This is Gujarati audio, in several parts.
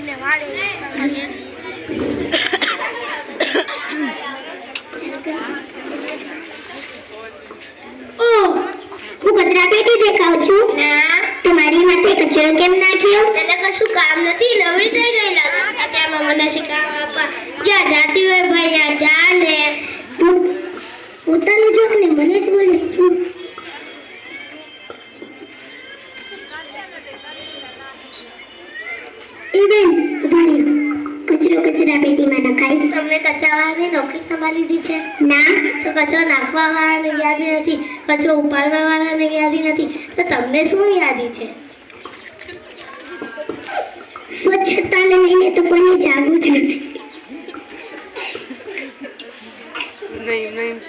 મને વાળે ઓ હું કચરા પેટી દેખાવ છું. ના. તમારી માથે કચરો કેમ નાખ્યો? તને કશું કામ નથી? નવરી થઈ ગઈ લાગે અત્યારમાં મને શીખવા આપવા જ્યાં જાતી હોય ભાઈ ત્યાં જા એ બેન કચરો કચરા પેટીમાં નખાય. તમને કચરાવાળાની નોકરી સંભાળી દીધી છે? ના. તો કચરો નાખવા વાળાને યાદી નથી કચરો ઉપાડવા વાળાને યાદી નથી. તો તમને શું યાદી છે? સ્વચ્છતાને લઈને તો કોઈને જાગવું જ નથી. નહીં નહીં.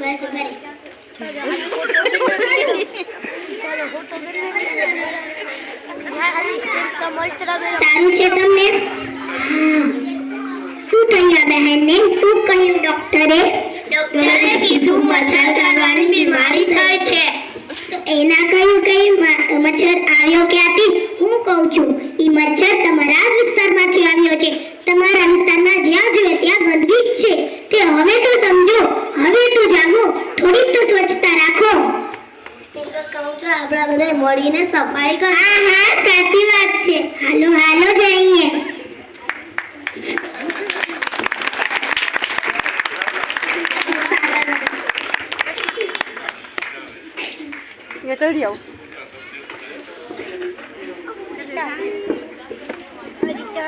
બસ. સારું છે તમને? શું કહ્યું બહેનને? શું કહ્યું ડોક્ટરે? ડોક્ટરે કીધું મચ્છર કરવાની બીમારી થઈ છે. એના કયું કયું મચ્છર આવ્યો ક્યાંથી? હું કહું છું ઈ મચ્છર તમારા જ વિસ્તારમાંથી આવ્યો છે તમારા વિસ્તારમાં જ્યાં જોઈએ ત્યાં ગંદકી જ છે તે હવે તો સમજો હવે તો જાગો. થોડીક તો સ્વચ્છતા રાખો. મિત્રો કહું છું આપણે બધા મળીને સફાઈ કર. હા હા સાચી વાત છે. હાલો હાલો જઈએ.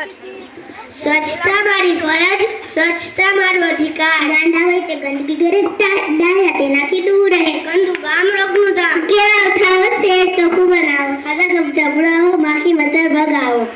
સ્વચ્છતા મારી ફરજ સ્વચ્છતા મારો અધિકાર. ગાંડા હોય તે ગંદકી ઘરે ડાયા તેનાથી દૂર રહે. ગંદુ ગામ રોગનું ધામ કેળા ઉઠાવો શેર ચોખ્ખું બનાવો. ખાતા કબજા બુડાવો માખી મચ્છર ભગાવો.